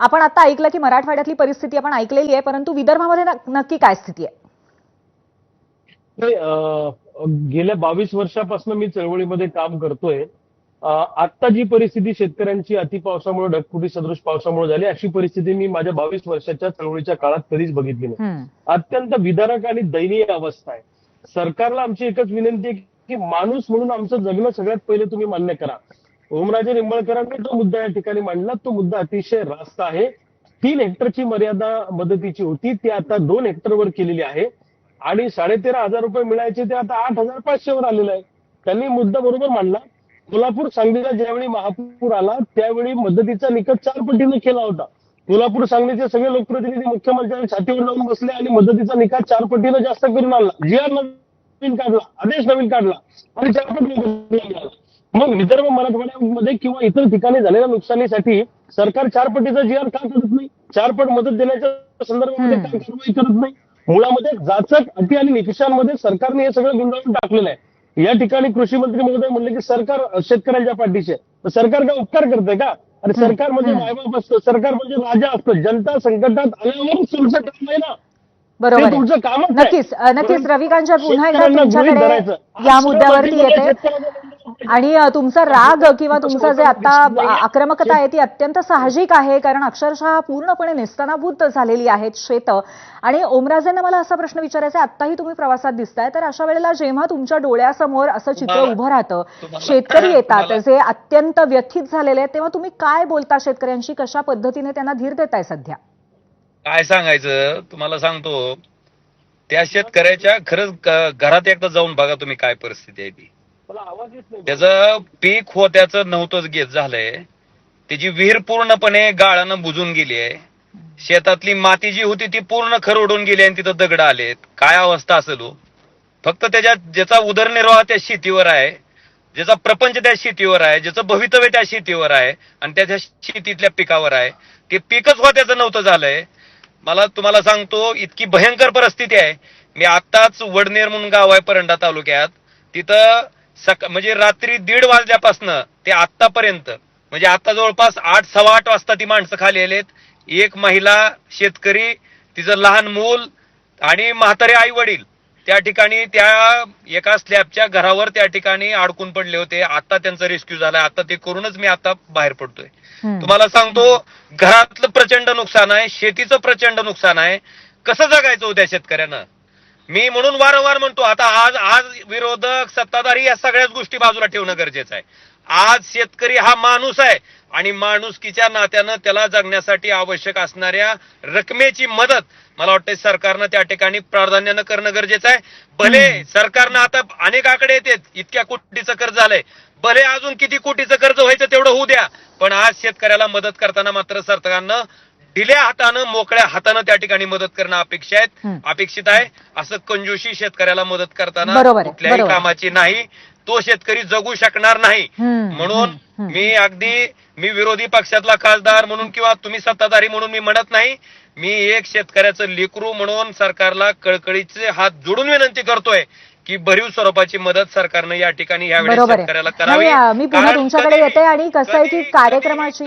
आपण आता ऐकलं की मराठवाड्यातली परिस्थिती आपण ऐकलेली आहे परंतु विदर्भामध्ये नक्की काय स्थिती आहे? गेल्या बावीस वर्षापासून मी चळवळीमध्ये काम करतोय. आता जी परिस्थिती शेतकऱ्यांची अतिपावसामुळे ढगफुटी सदृश पावसामुळे झाली अशी परिस्थिती मी माझ्या बावीस वर्षाच्या चळवळीच्या काळात कधीच बघितली नाही. अत्यंत विदारक आणि दयनीय अवस्था आहे. सरकारला आमची एकच विनंती आहे की माणूस म्हणून आमचं जगणं सगळ्यात पहिले तुम्ही मान्य करा. ओमराजे निंबाळकरांनी जो मुद्दा या ठिकाणी मांडला तो मुद्दा अतिशय रास्त आहे. तीन हेक्टरची मर्यादा मदतीची होती. ती आता दोन हेक्टरवर केलेली आहे. आणि साडेतेरा हजार रुपये मिळायचे ते आता आठ हजार पाचशेवर आलेलं आहे. त्यांनी मुद्दा बरोबर मांडला. कोल्हापूर सांगलीला ज्यावेळी महापूर आला त्यावेळी मदतीचा निकट चार पटीने केला होता. कोल्हापूर सांगलीचे सगळे लोकप्रतिनिधी मुख्यमंत्र्यांनी छातीवर जाऊन बसले आणि मदतीचा निकाल चार पटीने जास्त करून आणला. जी आर नवीन काढला आदेश नवीन काढला आणि चार पटीने मग विदर्भ मराठवाड्यामध्ये किंवा इतर ठिकाणी झालेल्या नुकसानीसाठी सरकार चार पटीचा जी आर का करत नाही चार पट मदत देण्याच्या संदर्भामध्ये हम्म. का कारवाई करत नाही मुळामध्ये जाचक अटी आणि निकषांमध्ये सरकारने हे सगळं गुंडाळून टाकलेलं आहे या ठिकाणी कृषी मंत्री महोदय म्हणले की सरकार शेतकऱ्यांच्या पाठीशी आहे तर सरकार का उपकार करते का आणि. सरकार म्हणजे. मायबाप असतं सरकार म्हणजे राजा असतं जनता संकटात आल्यावर तुमचं काम आहे ना बरोबर. तुमचं आहे. नक्कीच नक्कीच रविकांच्या पुन्हा एकदा तुमच्याकडे. या मुद्द्यावरती येते आणि तुमचा राग किंवा तुमचं जे आता आक्रमकता आहे ती अत्यंत साहजिक आहे कारण अक्षरशः पूर्णपणे नेस्तनाभूत झालेली आहेत शेतं आणि ओमराजेंना मला असा प्रश्न विचारायचा आहे आत्ताही तुम्ही प्रवासात दिसताय तर अशा वेळेला जेव्हा तुमच्या डोळ्यासमोर असं चित्र उभं राहतं शेतकरी येतात जे अत्यंत व्यथित झालेले आहेत तेव्हा तुम्ही काय बोलता शेतकऱ्यांशी? कशा पद्धतीने त्यांना धीर देताय सध्या? काय सांगायचं? तुम्हाला सांगतो त्या शेतकऱ्याच्या खरंच घरात एकदा जाऊन बघा तुम्ही काय परिस्थिती आहे ती. मला पीक हो त्याचं पीक होत्याचं नव्हतंच घेत झालंय. त्याची विहीर पूर्णपणे गाळानं बुजून गेली आहे. शेतातली माती जी होती ती पूर्ण खरवडून गेली आणि तिथं दगड आलेत. काय अवस्था असेल हो? फक्त त्याच्या ज्याचा उदरनिर्वाह त्या शेतीवर आहे ज्याचा प्रपंच त्या शेतीवर आहे ज्याचं भवितव्य त्या शेतीवर आहे आणि त्या त्या शेतीतल्या पिकावर आहे. ते पीकच होत्याचं नव्हतं झालंय. मला तुम्हाला सांगतो इतकी भयंकर परिस्थिती आहे. मी आत्ताच वडनेर म्हणून गाव आहे परंडा तालुक्यात. तिथं सक म्हणजे रात्री दीड वाजल्यापासनं ते आत्तापर्यंत म्हणजे आता जवळपास आठ सव्वा आठ वाजता ती माणसं खाली आलेत. एक महिला शेतकरी तिचं लहान मूल आणि म्हातारे आई वडील त्या ठिकाणी त्या एका स्लॅबच्या घरावर त्या ठिकाणी अडकून पडले होते. आता त्यांचा रेस्क्यू झालाय. आता ते करूनच मी आता बाहेर पडतोय. तुम्हाला सांगतो घरातलं प्रचंड नुकसान आहे शेतीचं प्रचंड नुकसान आहे. कसं जगायचं हो त्या शेतकऱ्यानं? मी म्हणून वारंवार म्हणतो आता आज आज विरोधक सत्ताधारी या सगळ्याच गोष्टी बाजूला ठेवणं गरजेचं आहे. आज शेतकरी हा माणूस आहे आणि माणुसकीच्या नात्यानं त्याला जगण्यासाठी आवश्यक असणाऱ्या रकमेची मदत मला वाटतं सरकारनं त्या ठिकाणी प्राधान्यानं करणं गरजेचं आहे. भले सरकारनं आता अनेक आकडे येतात इतक्या कोटीचं कर्ज झालंय. भले अजून किती कोटीचं कर्ज व्हायचं तेवढं होऊ द्या पण आज शेतकऱ्याला मदत करताना मात्र सरकारनं दिल्या हातानं मोकळ्या हातानं त्या ठिकाणी मदत करणं अपेक्षा आहेत. अपेक्षित आहे. असं कंजूशी शेतकऱ्याला मदत करताना कुठल्याही. कामाची नाही. तो शेतकरी जगू शकणार नाही. म्हणून. मी अगदी मी विरोधी पक्षातला खासदार म्हणून किंवा तुम्ही सत्ताधारी म्हणून मी म्हणत नाही. मी एक शेतकऱ्याचं लेकरू म्हणून सरकारला कळकळीचे हात जोडून विनंती करतोय की भरीव स्वरूपाची मदत सरकारनं या ठिकाणी यावेळी शेतकऱ्याला करावी. मी पुन्हा तुमच्याकडे येते आणि कसं आहे की कार्यक्रमाची